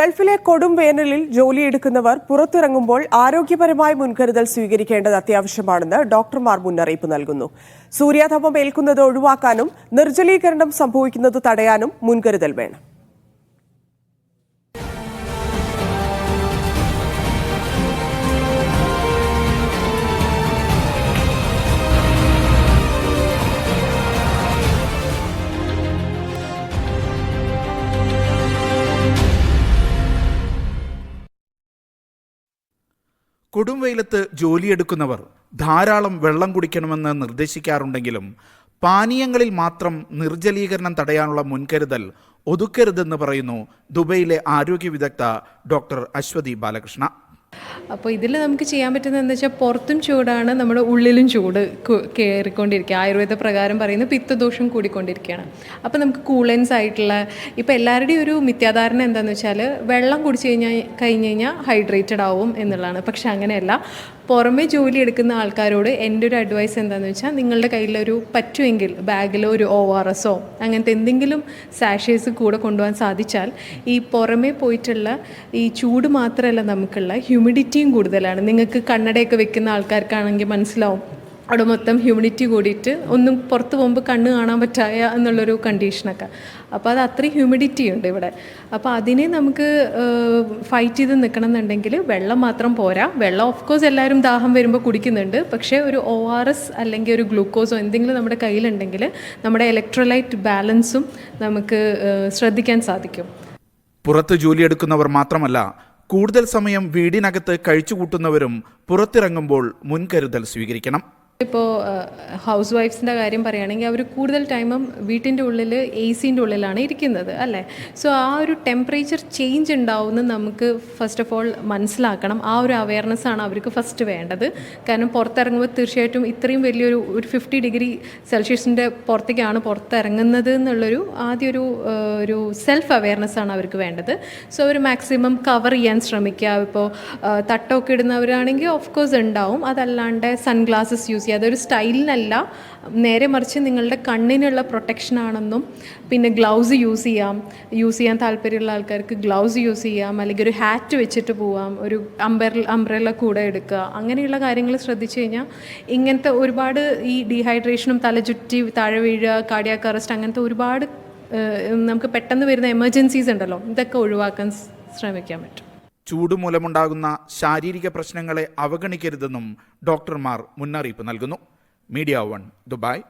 ഗൾഫിലെ കൊടും വേനലിൽ ജോലിയെടുക്കുന്നവർ പുറത്തിറങ്ങുമ്പോൾ ആരോഗ്യപരമായ മുൻകരുതൽ സ്വീകരിക്കേണ്ടത് അത്യാവശ്യമാണെന്ന് ഡോക്ടർമാർ മുന്നറിയിപ്പ് നൽകുന്നു. സൂര്യാതപം ഏൽക്കുന്നത് ഒഴിവാക്കാനും നിർജലീകരണം സംഭവിക്കുന്നത് തടയാനും മുൻകരുതൽ വേണം. കൊടും വെയിലത്ത് ജോലിയെടുക്കുന്നവർ ധാരാളം വെള്ളം കുടിക്കണമെന്ന് നിർദ്ദേശിക്കാറുണ്ടെങ്കിലും പാനീയങ്ങളിൽ മാത്രം നിർജലീകരണം തടയാനുള്ള മുൻകരുതൽ ഒതുക്കരുതെന്ന് പറയുന്നു ദുബൈയിലെ ആരോഗ്യ വിദഗ്ധ ഡോക്ടർ അശ്വതി ബാലകൃഷ്ണ. അപ്പോൾ ഇതിൽ നമുക്ക് ചെയ്യാൻ പറ്റുന്നത് എന്താ വെച്ചാൽ പുറത്തും ചൂടാണ് നമ്മുടെ ഉള്ളിലും ചൂട് കയറിക്കൊണ്ടിരിക്കുക ആയുർവേദ പ്രകാരം പറയുന്ന പിത്തദോഷം കൂടിക്കൊണ്ടിരിക്കുകയാണ്. അപ്പോൾ നമുക്ക് കൂളൻസ് ആയിട്ടുള്ള ഇപ്പോൾ എല്ലാവരുടെയും ഒരു മിഥ്യാധാരണ എന്താണെന്ന് വെച്ചാൽ വെള്ളം കുടിച്ച് കഴിഞ്ഞാൽ കഴിഞ്ഞ് കഴിഞ്ഞാൽ ഹൈഡ്രേറ്റഡ് ആവും എന്നുള്ളതാണ്. പക്ഷെ അങ്ങനെയല്ല. പുറമെ ജോലി എടുക്കുന്ന ആൾക്കാരോട് എന്റെ ഒരു അഡ്വൈസ് എന്താണെന്ന് വെച്ചാൽ നിങ്ങളുടെ കയ്യിലൊരു പറ്റുമെങ്കിൽ ബാഗിലോ ഒരു ഒ ആർ എസോ അങ്ങനത്തെ എന്തെങ്കിലും സാഷേഴ്സ് കൂടെ കൊണ്ടുപോകാൻ സാധിച്ചാൽ ഈ പുറമെ പോയിട്ടുള്ള ഈ ചൂട് മാത്രമല്ല നമുക്കുള്ള ഹ്യൂമിഡിറ്റിയും കൂടുതലാണ്. നിങ്ങൾക്ക് കണ്ണടയൊക്കെ വെക്കുന്ന ആൾക്കാർക്കാണെങ്കിൽ മനസ്സിലാവും. അവിടെ മൊത്തം ഹ്യൂമിഡിറ്റി കൂടിയിട്ട് ഒന്നും പുറത്ത് പോകുമ്പോൾ കണ്ണ് കാണാൻ പറ്റായ എന്നുള്ളൊരു കണ്ടീഷനൊക്കെ അപ്പോൾ അത് അത്രയും ഹ്യൂമിഡിറ്റി ഉണ്ട് ഇവിടെ. അപ്പോൾ അതിനെ നമുക്ക് ഫൈറ്റ് ചെയ്ത് നിൽക്കണം എന്നുണ്ടെങ്കിൽ വെള്ളം മാത്രം പോരാ. വെള്ളം ഓഫ് കോഴ്സ് എല്ലാവരും ദാഹം വരുമ്പോൾ കുടിക്കുന്നുണ്ട്. പക്ഷേ ഒരു ഒ ആർ എസ് അല്ലെങ്കിൽ ഒരു ഗ്ലൂക്കോസോ എന്തെങ്കിലും നമ്മുടെ കയ്യിലുണ്ടെങ്കിൽ നമ്മുടെ ഇലക്ട്രോലൈറ്റ് ബാലൻസും നമുക്ക് ശ്രദ്ധിക്കാൻ സാധിക്കും. പുറത്ത് ജോലിയെടുക്കുന്നവർ മാത്രമല്ല കൂടുതൽ സമയം വീടിനകത്ത് കഴിച്ചുകൂട്ടുന്നവരും പുറത്തിറങ്ങുമ്പോൾ മുൻകരുതൽ സ്വീകരിക്കണം. ഇപ്പോൾ ഹൗസ് വൈഫ്സിന്റെ കാര്യം പറയുകയാണെങ്കിൽ അവർ കൂടുതൽ ടൈമും വീട്ടിന്റെ ഉള്ളിൽ എ സിന്റെ ഉള്ളിലാണ് ഇരിക്കുന്നത് അല്ലേ? സോ ആ ഒരു ടെമ്പറേച്ചർ ചേഞ്ച് ഉണ്ടാവുമെന്ന് നമുക്ക് ഫസ്റ്റ് ഓഫ് ഓൾ മനസ്സിലാക്കണം. ആ ഒരു അവയർനെസ് ആണ് അവർക്ക് ഫസ്റ്റ് വേണ്ടത്. കാരണം പുറത്തിറങ്ങുമ്പോൾ തീർച്ചയായിട്ടും ഇത്രയും വലിയൊരു ഒരു ഫിഫ്റ്റി ഡിഗ്രി സെൽഷ്യസിന്റെ പുറത്തേക്കാണ് പുറത്തിറങ്ങുന്നത് എന്നുള്ളൊരു ആദ്യ ഒരു ഒരു സെൽഫ് അവയർനെസ് ആണ് അവർക്ക് വേണ്ടത്. സോ അവർ മാക്സിമം കവർ ചെയ്യാൻ ശ്രമിക്കുക. ഇപ്പോൾ തട്ടമൊക്കെ ഇടുന്നവരാണെങ്കിൽ ഓഫ് കോഴ്സ് ഉണ്ടാവും. അതല്ലാണ്ട് സൺഗ്ലാസസ് യൂസ് ചെയ്യുക അതൊരു സ്റ്റൈലിനല്ല നേരെ മറിച്ച് നിങ്ങളുടെ കണ്ണിനുള്ള പ്രൊട്ടക്ഷൻ ആണെന്നും പിന്നെ ഗ്ലൗസ് യൂസ് ചെയ്യാം. യൂസ് ചെയ്യാൻ താല്പര്യമുള്ള ആൾക്കാർക്ക് ഗ്ലൗസ് യൂസ് ചെയ്യാം അല്ലെങ്കിൽ ഒരു ഹാറ്റ് വെച്ചിട്ട് പോവാം ഒരു അംബർ അംബ്രല്ല കൂടെ എടുക്കുക. അങ്ങനെയുള്ള കാര്യങ്ങൾ ശ്രദ്ധിച്ചു കഴിഞ്ഞാൽ ഇങ്ങനത്തെ ഒരുപാട് ഈ ഡീഹൈഡ്രേഷനും തലചുറ്റി താഴെ വീഴുക കാർഡിയാക്ക് അറസ്റ്റ് അങ്ങനത്തെ ഒരുപാട് നമുക്ക് പെട്ടെന്ന് വരുന്ന എമർജൻസീസ് ഉണ്ടല്ലോ. ഇതൊക്കെ ഒഴിവാക്കാൻ ശ്രമിക്കാൻ പറ്റും. ചൂട് മൂലമുണ്ടാകുന്ന ശാരീരിക പ്രശ്നങ്ങളെ അവഗണിക്കരുതെന്നും ഡോക്ടർമാർ മുന്നറിയിപ്പ് നൽകുന്നു. Media one Dubai.